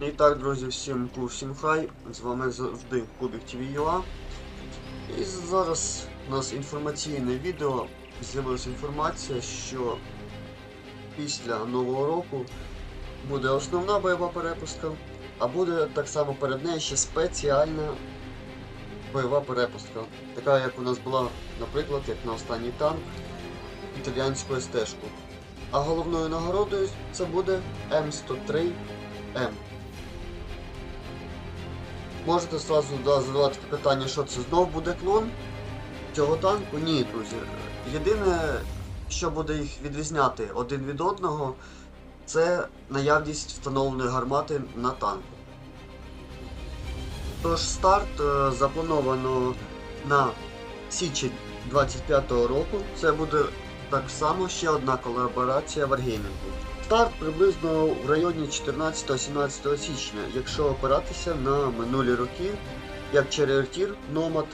І так, друзі, всім кул, всім хай. З вами завжди Кубік TV.ua. І зараз у нас інформаційне відео. З'явилася інформація, що після Нового року буде основна бойова перепустка, а буде так само перед нею ще спеціальна бойова перепустка. Така як у нас була, наприклад, як на останній танк італіянську стежку. А головною нагородою це буде М103М. Можете зразу да, задавати питання, що це знов буде клон цього танку? Ні, друзі. Єдине, що буде їх відрізняти один від одного, це наявність встановленої гармати на танку. Тож старт е, заплановано на січень 25-го року. Це буде так само ще одна колаборація Wargaming. Старт приблизно в районі 14-17 січня, якщо опиратися на минулі роки, як Черертір, Номад,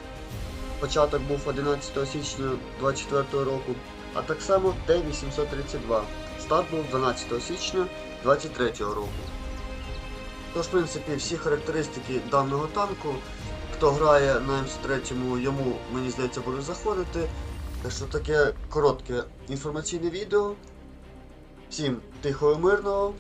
початок був 11 січня 24 року, а так само Т-832. Старт був 12 січня 23 року. Тож, в принципі, всі характеристики даного танку, хто грає на М3, йому, мені здається, буде заходити. Так що таке коротке інформаційне відео. Всім тихого і мирного.